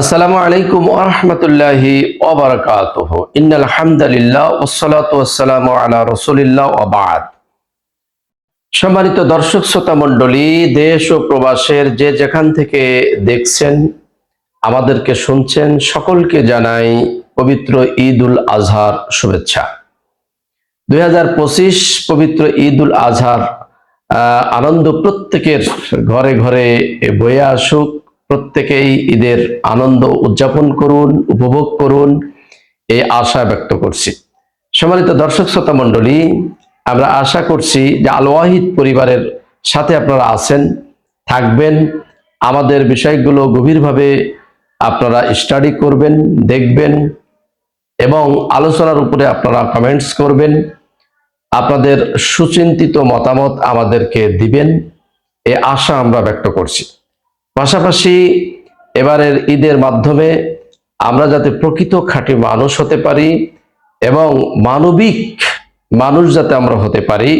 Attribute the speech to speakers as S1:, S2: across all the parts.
S1: আসসালামু আলাইকুম ওরহমতুল্লাহি ওবরাকাতুহ ইন্নাল হামদালিল্লাহ ওসসালাতু ওয়াসসালামু আলা রাসূলিল্লাহ ওয়া বাদ। সম্মানিত দর্শক, শ্রোতা মণ্ডলী, দেশ ও প্রবাসের যে যেখান থেকে দেখছেন, আমাদেরকে শুনছেন, সকলকে জানাই পবিত্র ঈদ উল আজহার শুভেচ্ছা। দুই হাজার পঁচিশ পবিত্র ঈদ উল আজহার আনন্দ প্রত্যেকের ঘরে ঘরে বয়ে আসুক। প্রত্যেকেই ঈদের আনন্দ উদযাপন করুন, উপভোগ করুন, এই আশা ব্যক্ত করছি। সম্মানিত দর্শক শ্রোতা মণ্ডলী, আমরা আশা করছি যে আল ওয়াহিদ পরিবারের সাথে আপনারা আছেন, থাকবেন। আমাদের বিষয়গুলো গভীরভাবে আপনারা স্টাডি করবেন, দেখবেন এবং আলোচনার উপরে আপনারা কমেন্টস করবেন। আপনাদের সুচিন্তিত মতামত আমাদেরকে দিবেন এ আশা আমরা ব্যক্ত করছি। পাশাপাশি এবারের ঈদের মাধ্যমে আমরা যাতে প্রকৃত খাঁটি মানুষ হতে পারি এবং মানবিক মানুষ যাতে আমরা হতে পারি,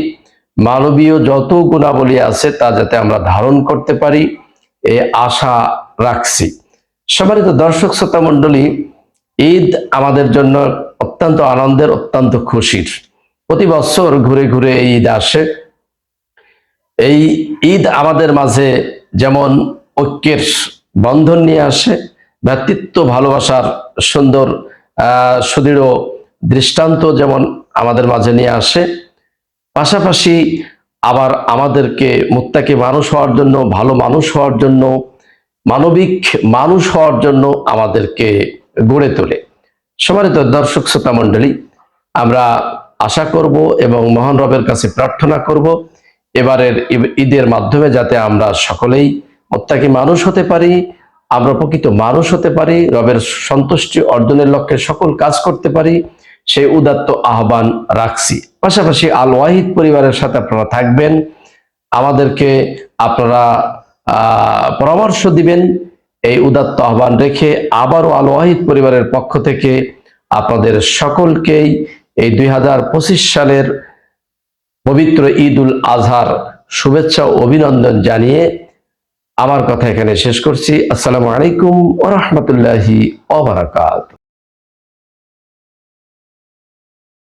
S1: মানবীয় যত গুণাবলী আছে তা যাতে আমরা ধারণ করতে পারি, এ আশা রাখছি। সম্মানিত দর্শক শ্রোতা মণ্ডলী, ঈদ আমাদের জন্য অত্যন্ত আনন্দের, অত্যন্ত খুশির। প্রতি বছর ঘুরে ঘুরে এই ঈদ আসে। এই ঈদ আমাদের মাঝে যেমন ঐক্যের বন্ধন নিয়ে আসে। ভ্রাতৃত্ব ভালোবাসার সুন্দর সুদৃঢ় দৃষ্টান্ত যেমন আমাদের মাঝে নিয়ে আসে। পাশাপাশি আবার আমাদেরকে মুত্তাকি মানুষ হওয়ার জন্য, ভালো মানুষ হওয়ার জন্য, মানবিক মানুষ হওয়ার জন্য আমাদেরকে গড়ে তোলে। সমানিত দর্শক, শ্রোতা মণ্ডলী, আমরা আশা করব এবং মহান রবের কাছে প্রার্থনা করব, এবারের ঈদ- ঈদের মাধ্যমে যাতে আমরা সকলেই মোত্তাকি মানুষ হতে পারি, আমরা প্রকৃত মানুষ হতে পারি, রবের সন্তুষ্টি অর্জনের লক্ষ্যে সকল কাজ করতে পারি, সেই উদাত্ত আহ্বান রাখছি। পাশাপাশি আল ওয়াহিদ পরিবারের সাথে আপনারা থাকবেন, আমাদেরকে আপনারা পরামর্শ দিবেন, এই উদাত্ত আহ্বান রেখে আবারও আল ওয়াহিদ পরিবারের পক্ষ থেকে আপনাদের সকলকেই এই দুই হাজার পঁচিশ সালের পবিত্র ঈদ উল আজহার শুভেচ্ছা অভিনন্দন জানিয়ে আমার কথা এখানে শেষ করছি। আসসালামু আলাইকুম ওরহমতুল্লাহি ওবরাকাত